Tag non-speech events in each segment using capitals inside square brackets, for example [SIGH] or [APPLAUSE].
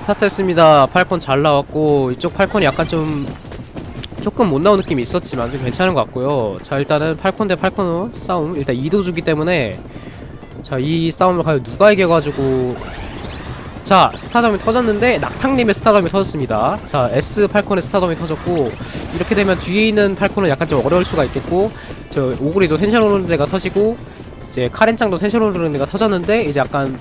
스타트했습니다. 팔콘 잘 나왔고 이쪽 팔콘이 약간 좀 조금 못 나온 느낌이 있었지만 좀 괜찮은 것 같고요. 자 일단은 팔콘 대 팔콘 싸움 일단 이도주기 때문에 자 이 싸움을 과연 누가 이겨가지고 자 스타덤이 터졌는데 낙창님의 스타덤이 터졌습니다. 자 S 팔콘의 스타덤이 터졌고 이렇게 되면 뒤에 있는 팔콘은 약간 좀 어려울 수가 있겠고 저 오구리도 텐션 오르는 데가 터지고 이제 카렌짱도 텐션 오르는 데가 터졌는데 이제 약간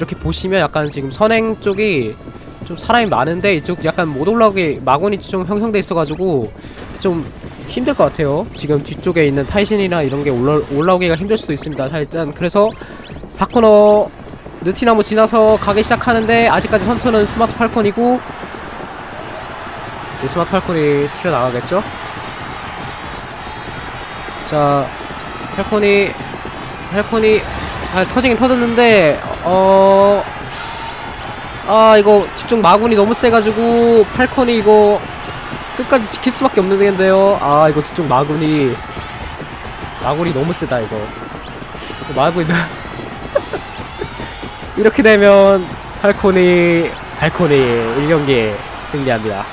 이렇게 보시면 약간 지금 선행 쪽이 좀 사람이 많은데 이쪽 약간 못 올라오게 마군이 좀 형성돼 있어가지고 좀 힘들 것 같아요. 지금 뒤쪽에 있는 타이신이나 이런 게 올라, 올라오기가 힘들 수도 있습니다. 자 일단 그래서 4코너 느티나무 지나서 가기 시작하는데 아직까지 선투는 스마트 팔콘이고 이제 스마트 팔콘이 튀어나가겠죠? 자 팔콘이 팔콘이 아 터지긴 터졌는데 어... 아 이거 뒤쪽 마군이 너무 세가지고 팔콘이 이거 끝까지 지킬 수밖에 없는 데인데요. 아 이거 뒤쪽 마군이 마군이 너무 세다 이거. 마군이 [LAUGHS] 이렇게 되면 팔콘이 팔콘이 1경기 승리합니다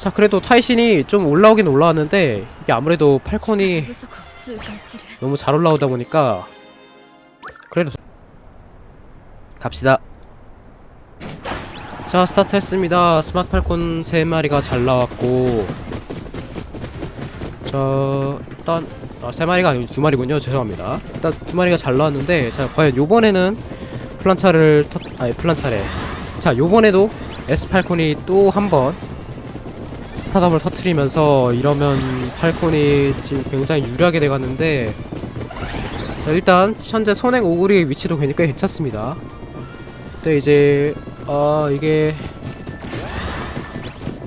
자 그래도 타이신이 좀 올라오긴 올라왔는데 이게 아무래도 팔콘이 너무 잘 올라오다 보니까 그래도 갑시다. 자 스타트 했습니다. 스마트 팔콘 3마리가 잘 나왔고. 자 일단 아 3마리가 아니고 2마리군요. 죄송합니다. 일단 2마리가 잘 나왔는데 자 과연 요번에는 플란차를 터, 아니 플란차래. 자 요번에도 S팔콘이 또 한 번 스타덤을 터트리면서 이러면 팔콘이 지금 굉장히 유리하게 돼갔는데 자, 일단 현재 선행 오구리의 위치도 꽤 괜찮습니다. 근데 이제 아 이게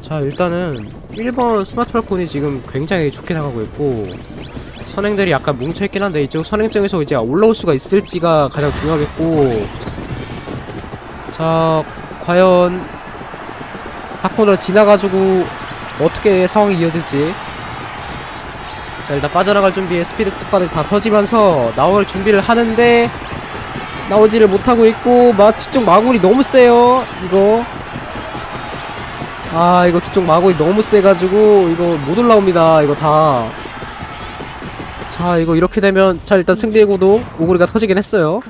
자 일단은 1번 스마트 팔콘이 지금 굉장히 좋게 나가고 있고 선행들이 약간 뭉쳐있긴 한데 이쪽 선행증에서 이제 올라올 수가 있을지가 가장 중요하겠고 자 과연 사건을 지나가지고 어떻게 상황이 이어질지. 자 일단 빠져나갈 준비에 스피드 스팟을 다 터지면서 나올 준비를 하는데 나오지를 못하고 있고 마 뒤쪽 마구리 너무 세요 이거. 아 이거 뒤쪽 마구리 너무 세가지고 이거 못 올라옵니다 이거 다 자 이거 이렇게 되면 자 일단 승리의 구도 오구리가 터지긴 했어요.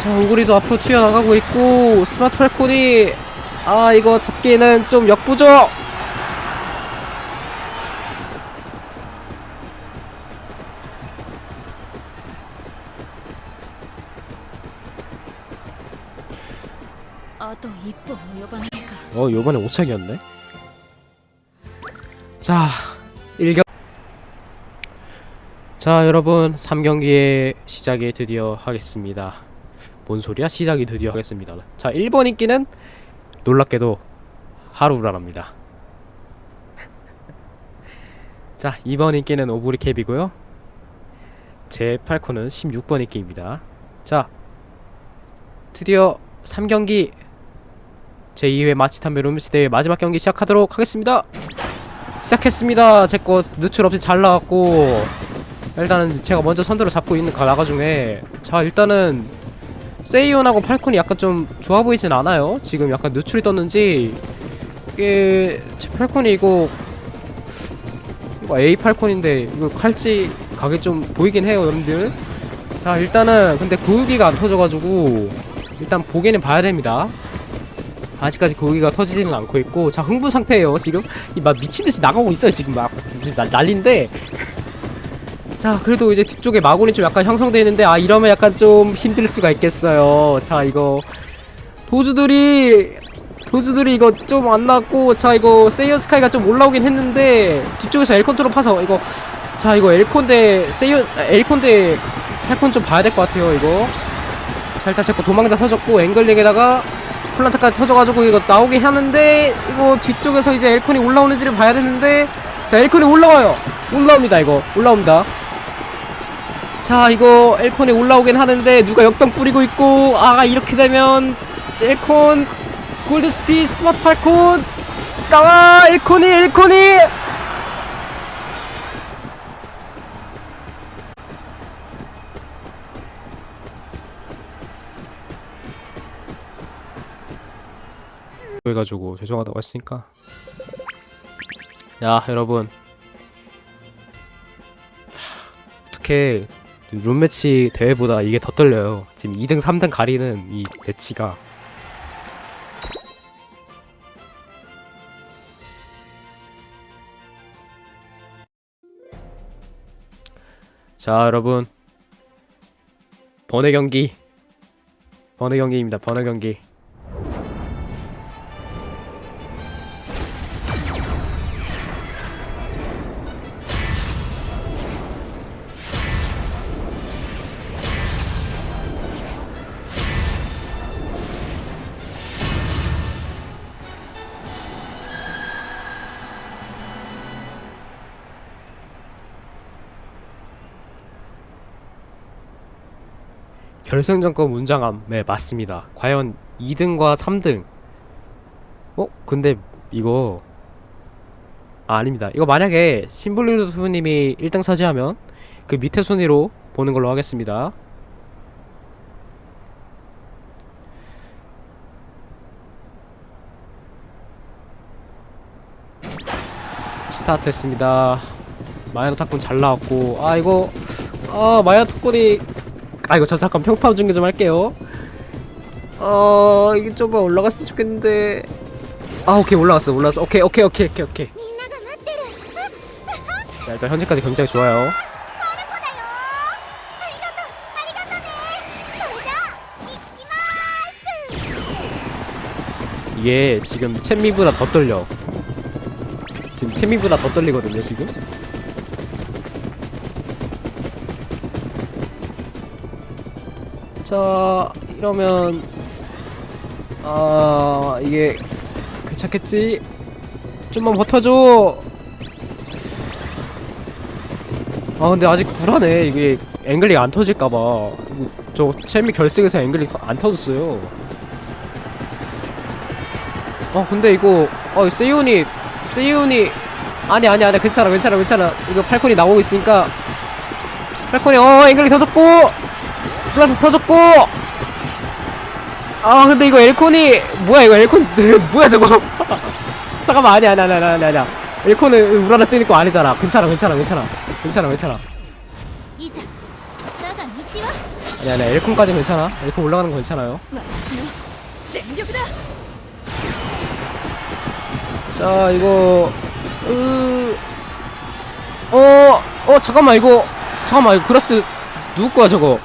자우 그리도 앞으로 튀어나가고 있고 스마트 팔콘이 아 이거 잡기에는 좀 역부족! 어 요번에 오차기였네? 자 1경 자 여러분 3경기의 시작에 드디어 하겠습니다. 뭔 소리야? 시작이 드디어 하겠습니다. 자 1번 인기는 놀랍게도 하루라랍니다. 자 2번 인기는 오브리캡이고요. 제 8코는 16번 인기입니다. 자 드디어 3경기 제2회 마치탄베 룸스 대회 마지막 경기 시작하도록 하겠습니다. 시작했습니다. 제거 누출 없이 잘 나왔고 일단은 제가 먼저 선두를 잡고 있는 가 나가 중에 자 일단은 세이온하고 팔콘이 약간 좀 좋아 보이진 않아요. 지금 약간 누출이 떴는지 이게 제 팔콘이 이거 이거 A 팔콘인데 이거 칼찌 가게 좀 보이긴 해요, 여러분들. 자 일단은 근데 고유기가 안 터져가지고 일단 보기는 봐야 됩니다. 아직까지 고기가 터지지는 않고 있고 자 흥분 상태예요 지금 이 막 미친듯이 나가고 있어요 지금 막 난린데 자 그래도 이제 뒤쪽에 마군이 좀 약간 형성되어 있는데 아 이러면 약간 좀 힘들 수가 있겠어요. 자 이거 도주들이 도주들이 이거 좀안 났고 자 이거 세이어 스카이가 좀 올라오긴 했는데 뒤쪽에서 엘콘트로 파서 이거 자 이거 엘콘데 세이어 아, 엘콘데 팔콘 좀 봐야 될 것 같아요 이거. 자 일단 제거 도망자 터졌고 앵글링에다가 플란차까지 터져가지고 이거 나오게 하는데 이거 뒤쪽에서 이제 엘콘이 올라오는지를 봐야 되는데 자 엘콘이 올라와요. 올라옵니다 이거. 올라옵니다 자 이거 엘콘이 올라오긴 하는데 누가 역병 뿌리고 있고 아 이렇게 되면 엘콘 골드스티 스마트 팔콘. 나와 일코니 일코니 해가지고 죄송하다고 했으니까. 야 여러분. 하, 어떻게 룸매치 대회보다 이게 더 떨려요. 지금 2등 3등 가리는 이 매치가. 자 여러분. 번외 경기. 번외 경기입니다. 번외 경기 결승전권 문장함. 네 맞습니다. 과연 2등과 3등. 어? 근데 이거 아 아닙니다. 이거 만약에 심블리루드 수님이 1등 차지하면 그 밑에 순위로 보는 걸로 하겠습니다. 스타트 했습니다. 마야노 탁군 잘 나왔고 아 이거 아 마야노 탁군이 아 이거 저 잠깐 평파 중계 좀 할게요. 어 이게 좀만 올라갔으면 좋겠는데. 아 오케이 올라왔어 올라왔어. 오케이 오케이 오케이 오케이 오케이. 자 일단 현재까지 굉장히 좋아요. 이게 지금 챗미보다 더 떨려. 지금 챗미보다 더 떨리거든요 지금? 자 이러면 아 이게 괜찮겠지? 좀만 버텨줘. 아 근데 아직 불안해. 이게 앵글이 안 터질까봐. 저 챔미 결승에서 앵글이 더- 안 터졌어요. 어 근데 이거 어 세이온이 세이온이 아니 아니 아니 괜찮아 괜찮아 괜찮아. 이거 팔콘이 나오고 있으니까. 팔콘이 어 앵글이 터졌고 플라스 퍼졌고. 아 근데 이거 엘콘이 뭐야 이거 엘콘 [LAUGHS] 뭐야 저거. [LAUGHS] 잠깐만 아니야 아니야 아니야 아니야 아니야. 엘콘은 우라라 찍는 거 아니잖아. 괜찮아 괜찮아 괜찮아. 괜찮아 괜찮아. 아니야 아니야 엘콘까지 괜찮아. 엘콘 올라가는 거 괜찮아요. 자 이거 으... 어... 어 잠깐만 이거. 잠깐만 이거 그라스 누구 거야 저거?